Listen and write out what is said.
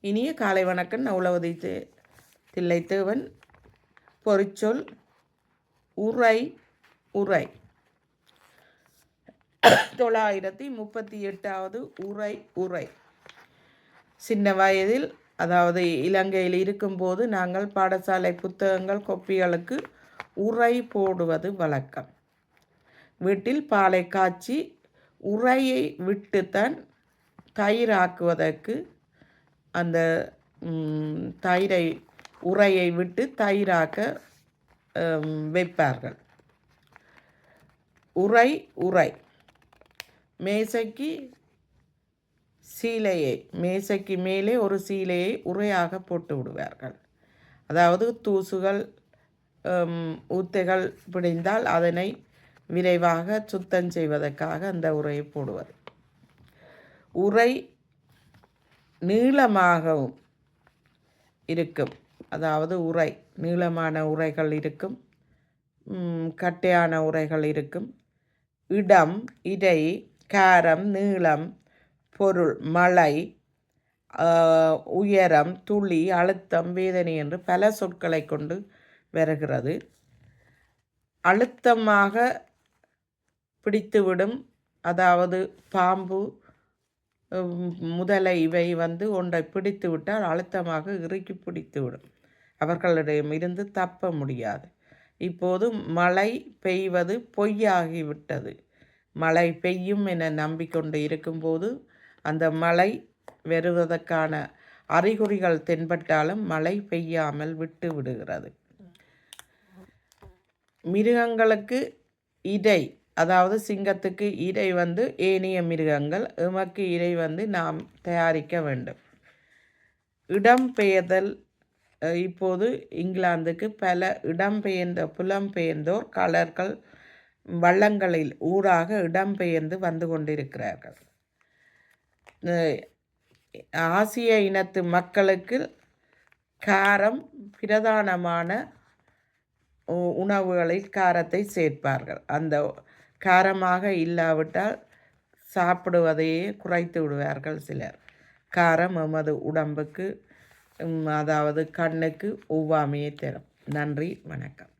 இனிய காலை வணக்கம். நவுலவதி தில்லைத்தேவன். பொறிச்சொல் உரை உரை. தொள்ளாயிரத்தி முப்பத்தி எட்டாவது உரை உரை. சின்ன வயதில் அதாவது இலங்கையில் இருக்கும்போது நாங்கள் பாடசாலை புத்தகங்கள் கொப்பிகளுக்கு உரை போடுவது வழக்கம். வீட்டில் பாலை காய்ச்சி உரையை விட்டுத்தான் தயிராக்குவதற்கு அந்த தயிரை உரையை விட்டு தயிராக்க வைப்பார்கள். உரை உரை. மேசைக்கு சீலையை மேசைக்கு மேலே ஒரு சீலையை உரையாக போட்டு விடுவார்கள். அதாவது தூசுகள் ஊத்தைகள் பிடிந்தால் அதனை விரைவாக சுத்தம் செய்வதற்காக அந்த உரையை போடுவது. உரை நீளமாகவும் இருக்கும். அதாவது உரை நீளமான உரைகள் இருக்கும். கட்டையான உரைகள் இருக்கும். இடம் இடை காரம் நீளம் பொருள் மழை உயரம் துளி அழுத்தம் வேதனை என்று பல சொற்களை கொண்டு வருகிறது. அழுத்தமாக பிடித்துவிடும் அதாவது பாம்பு முதலை இவை வந்து ஒன்றை பிடித்து விட்டால் அழுத்தமாக இறுக்கி பிடித்து விடும். அவர்களிடம் இருந்து தப்ப முடியாது. இப்போது மழை பெய்வது பொய்யாகிவிட்டது. மழை பெய்யும் என நம்பிக்கொண்டு இருக்கும்போது அந்த மழை வருவதற்கான அறிகுறிகள் தென்பட்டாலும் மழை பெய்யாமல் விட்டு விடுகிறது. மிருகங்களுக்கு இடை அதாவது சிங்கத்துக்கு இறை வந்து ஏனைய மிருகங்கள் எமக்கு இறை வந்து நாம் தயாரிக்க வேண்டும். இடம்பெயர்தல் இப்போது இங்கிலாந்துக்கு பல இடம்பெயர்ந்த புலம்பெயர்ந்தோர் கலர்கள் வள்ளங்களில் ஊடாக இடம்பெயர்ந்து வந்து கொண்டிருக்கிறார்கள். ஆசிய இனத்து மக்களுக்கு காரம் பிரதானமான உணவுகளில் காரத்தை சேர்ப்பார்கள். அந்த காரமாக இல்லாவிட்டால் சாப்பிடுவதையே குறைத்து விடுவார்கள் சிலர். காரம் எமது உடம்புக்கு அதாவது கண்ணுக்கு ஒவ்வாமையை தரும். நன்றி வணக்கம்.